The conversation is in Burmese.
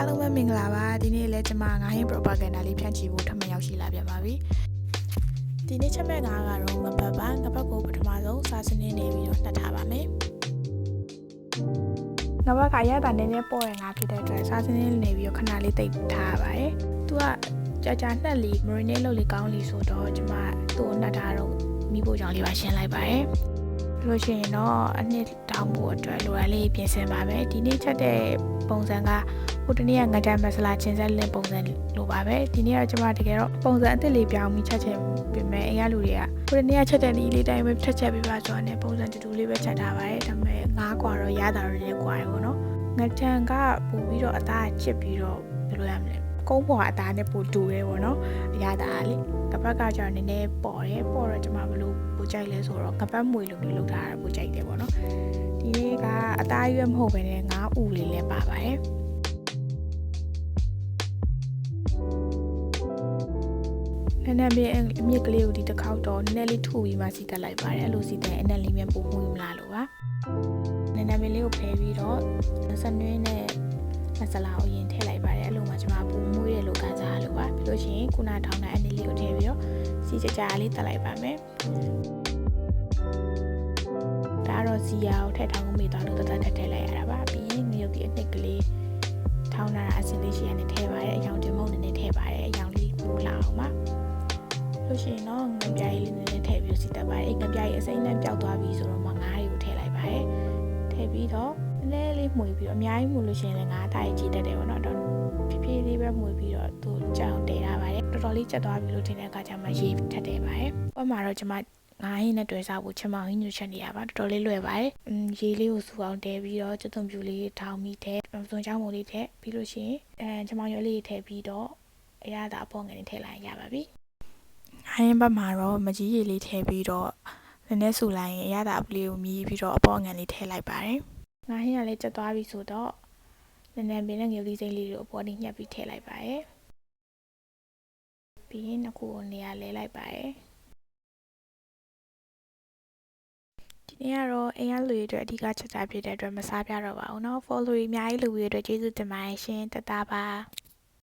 အားလုံးပဲမင်္ဂလာပါဒီနေ့လည်းကျွန်မငါဟင်း propaganda လေးဖြန့်ချီဖို့ထပ်မံရောက်ရှိလာပြန်ပါပြီဒီနေ့ချက်မဲ့ငါကတော့ငပတ်ပါငပတ်ကိုပထမဆုံးစာစနင်းနေပြီးတော့နှက်ထားပါမယ်ငပတ်ကရတာနည်းနည်းပေါ်ရငါဖြစ်တဲ့အတွက်စာစနင်းနေပြီးတော့ခဏလေးတိတ်ထားပါပါတယ်သူကကြာကြာနှက်လီ marinate လုပ်လေကောင်းလီဆိုတော့ကျွန်မသူ့ကိုနှက်ထားတော့မိဖို့ကြောင့်လေးပါရှင်းလိုက်ပါတယ် လို့ရှိရင်တော့အနှစ်တောင်းဖို့အတွက်လိုအပ်လေးပြင်ဆင်ပါမယ်ဒီနေ့ချက်တဲ့ပုံစံကဟိုတနေ့ကငကြမဆလာချင်းဆက်လင့်ပုံစံလိုပါပဲဒီနေ့တော့ကျွန်မတကယ်တော့ပုံစံအစ်စ်လေးပြောင်းပြီးချက်ချင်ပြင်မယ်အဲရလူတွေကဟိုတနေ့ကချက်တဲ့နည်းလေးတိုင်းပဲချက်ချက်ပြပါဆိုတော့ねပုံစံတူတူလေးပဲချက်ထားပါတယ်ဒါပေမဲ့ငါးကွာတော့ရတာတော့လည်းကွာတယ်ပေါ့နော်ငကြံကပို့ပြီးတော့အသားချစ်ပြီးတော့ဘယ်လိုရမလဲ ကုန်းပေါ်အသားနဲ့ပို့တူရဲပေါ့နော်အရသာလေကပတ်ကကြောင့်နည်းနည်းပေါ်တယ်ပေါ်တော့ကျွန်မဘလို့ပိုကြိုက်လဲဆိုတော့ကပတ်မွေလိုမျိုးလုပ်ထားတာပိုကြိုက်တယ်ပေါ့နော်ဒီနေ့ကအသားရွက်မဟုတ်ဘဲနဲ့ငါးဥလေးလည်းပါပါတယ်နည်းနည်းလေးအမြစ်ကလေးကိုဒီတစ်ခေါက်တော့နည်းနည်းလေးထုပြီးမှစီတက်လိုက်ပါတယ်အဲ့လိုစီတက်အနက်လေးမြန်ပို့မှုမလားလို့ပါနည်းနည်းလေးကိုဖယ်ပြီးတော့စနွင်းနဲ့မဆလာကိုရင်ထည့်လိုက်ပါတယ် အဲ့လိုမှကျွန်မပူမွေးရလို့ကန်စားလို့ပါပြီးလို့ရှိရင်ခုနထောင်းတဲ့အနည်းလေးကိုထည့်ပြီးတော့စီကြကြလေးတက်လိုက်ပါမယ်ဒါတော့စီယာကိုထည့်ထောင်းကိုမိသွားလို့တသက်ထည့်ထည့်လိုက်ရတာပါပြီးရင်မြုပ်ဒီအနှစ်ကလေးထောင်းတာအစင်လေးရှိရနေထည့်ပါတယ်အယောင်တင်မုံနဲ့ထည့်ပါတယ်အယောင်လေးပူလာအောင်ပါလို့ရှိရင်တော့ငပြားလေးနည်းနည်းထည့်ပြီးစီတက်ပါတယ်ငပြားကြီးအစိမ့်နဲ့ပျောက်သွားပြီဆိုတော့မှငါးတွေကိုထည့်လိုက်ပါတယ်ထည့်ပြီးတော့ နည်းနည်းလေးမှုပြီးတော့အများကြီးမှုလို့ရှိရင်လည်းငါးတားကြီးကြည့်တတ်တယ်ပေါ့နော်တော့ဖြည်းဖြည်းလေးပဲမှုပြီးတော့သူကြောင်တည်ထားပါတယ်တော်တော်လေးကျက်သွားပြီလို့ထင်တဲ့အခါကျမှရေထက်တယ်ပါတယ်။ဘာမှတော့ကျွန်မငါးဟင်းနဲ့တွေ့စားဖို့ချင်မောင်ဟင်းညွှန်ချက်နေရပါတော်တော်လေးလွယ်ပါတယ်။อืมရေလေးကိုစူအောင်တဲပြီးတော့ကျွတ်သွန်ပြူလေးထောင်းပြီးထဲစွန်ချောင်းမုံလေးထဲပြီးလို့ရှိရင်အဲချင်မောင်ရွက်လေးထည့်ပြီးတော့အရသာအပေါ်ငယ်လေးထည့်လိုက်ရပါပြီ။ဟင်းဘက်မှာတော့မကြီးရေလေးထည့်ပြီးတော့နည်းနည်းဆူလိုက်ရင်အရသာအပလေးကိုမြည်ပြီးတော့အပေါ်ငယ်လေးထည့်လိုက်ပါတယ်။ ငါဟင်းကလည်းကျက်သွားပြီဆိုတော့နည်းနည်းပင်နဲ့ငယ်လေးစိမ့်လေးကိုအပေါ်နေညှက်ပြီးထည့်လိုက်ပါတယ်။ပြီးရင်နှစ်ခုကိုနေရာလဲလိုက်ပါတယ်။ဒီနေ့ကတော့အိမ်ကလူတွေအတွက်အဓိကချက်တာဖြစ်တဲ့အတွက်မစားပြတော့ပါဘူးเนาะ follow အများကြီးလူတွေအတွက်ကျေးဇူးတင်ပါတယ်ရှင်တတပါ